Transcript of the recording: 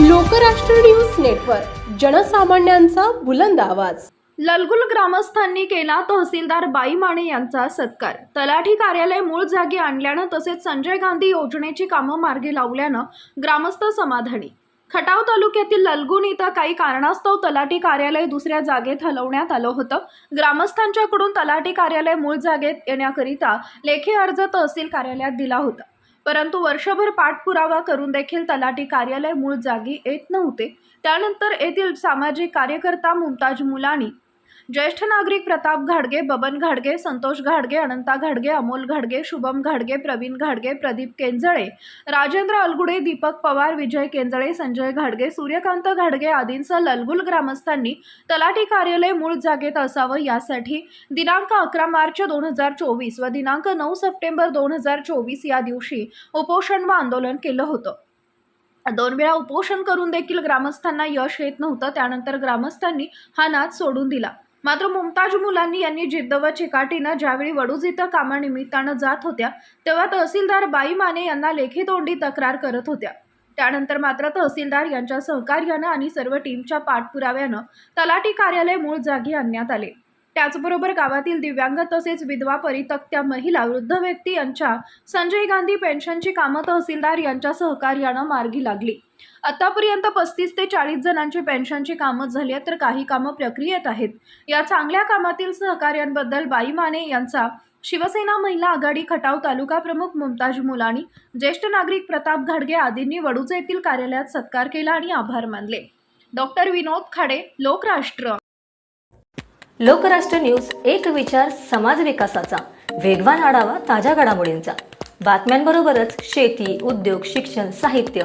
Lokrashtra news network जनसामान्यांचा बुलंद आवाज. ललगुल ग्रामस्थांनी केला तहसीलदार बाई माने यांचा सत्कार. तलाठी कार्यालय मूळ जागी आणल्यानं तसेच संजय गांधी योजनेची कामं मार्गी लावल्यानं ग्रामस्थ समाधानी. खटाव तालुक्यातील ललगुण इथं काही कारणास्तव तलाठी कार्यालय दुसऱ्या जागेत हलवण्यात आलं होतं. ग्रामस्थांच्याकडून तलाठी कार्यालय मूळ जागेत येण्याकरिता लेखी अर्ज तहसील कार्यालयात दिला होता. परंतु वर्षभर पाठपुरावा करून देखील तलाठी कार्यालय मूळ जागी येत नव्हते. त्यानंतर येथील सामाजिक कार्यकर्ता मुमताज मुलानी ज्येष्ठ नागरिक प्रताप घाडगे बबन घाडगे संतोष घाडगे अनंता घाडगे अमोल घाडगे शुभम घाडगे प्रवीण घाडगे प्रदीप केंजळे राजेंद्र अलगुडे दीपक पवार विजय केंजळे संजय घाडगे सूर्यकांत घाडगे आदींसह ललगुल ग्रामस्थांनी तलाठी कार्यालय मूळ जागेत असावं यासाठी दिनांक अकरा मार्च दोन हजार चोवीस व दिनांक नऊ सप्टेंबर दोन हजार चोवीस या दिवशी उपोषण व आंदोलन केलं होतं. दोन वेळा उपोषण करून देखील ग्रामस्थांना यश येत नव्हतं त्यानंतर ग्रामस्थांनी हा नाद सोडून दिला. मात्र मुमताज मुलांनी यांनी जिद्द व चिकाटीनं ज्यावेळी वडूज इथं कामानिमित्तानं जात होत्या तेव्हा तहसीलदार बाई माने यांना लेखी तोंडी तक्रार करत होत्या. त्यानंतर मात्र तहसीलदार यांच्या सहकार्यानं आणि सर्व टीमच्या पाठपुराव्यानं तलाठी कार्यालय मूळ जागी आणण्यात आले. त्याचबरोबर गावातील दिव्यांग तसेच विधवा परितक्त्या महिला वृद्ध व्यक्ती यांच्या संजय गांधी पेन्शनची कामं तहसीलदार यांच्या सहकार्यानं मार्गी लागली. आतापर्यंत पस्तीस ते चाळीस जणांची पेन्शनची कामं झाली आहेत तर काही कामं प्रक्रियेत आहेत. या चांगल्या कामातील सहकार्यांबद्दल बाई माने यांचा शिवसेना महिला आघाडी खटाव तालुका प्रमुख मुमताज मुलानी ज्येष्ठ नागरिक प्रताप घाडगे आदींनी वडूज येथील कार्यालयात सत्कार केला आणि आभार मानले. डॉक्टर विनोद खाडे लोकराष्ट्र. लोकराष्ट्र न्यूज एक विचार समाज विकासाचा. वेगवान आढावा ताज्या घडामोडींचा. बातम्यांबरोबरच शेती उद्योग शिक्षण साहित्य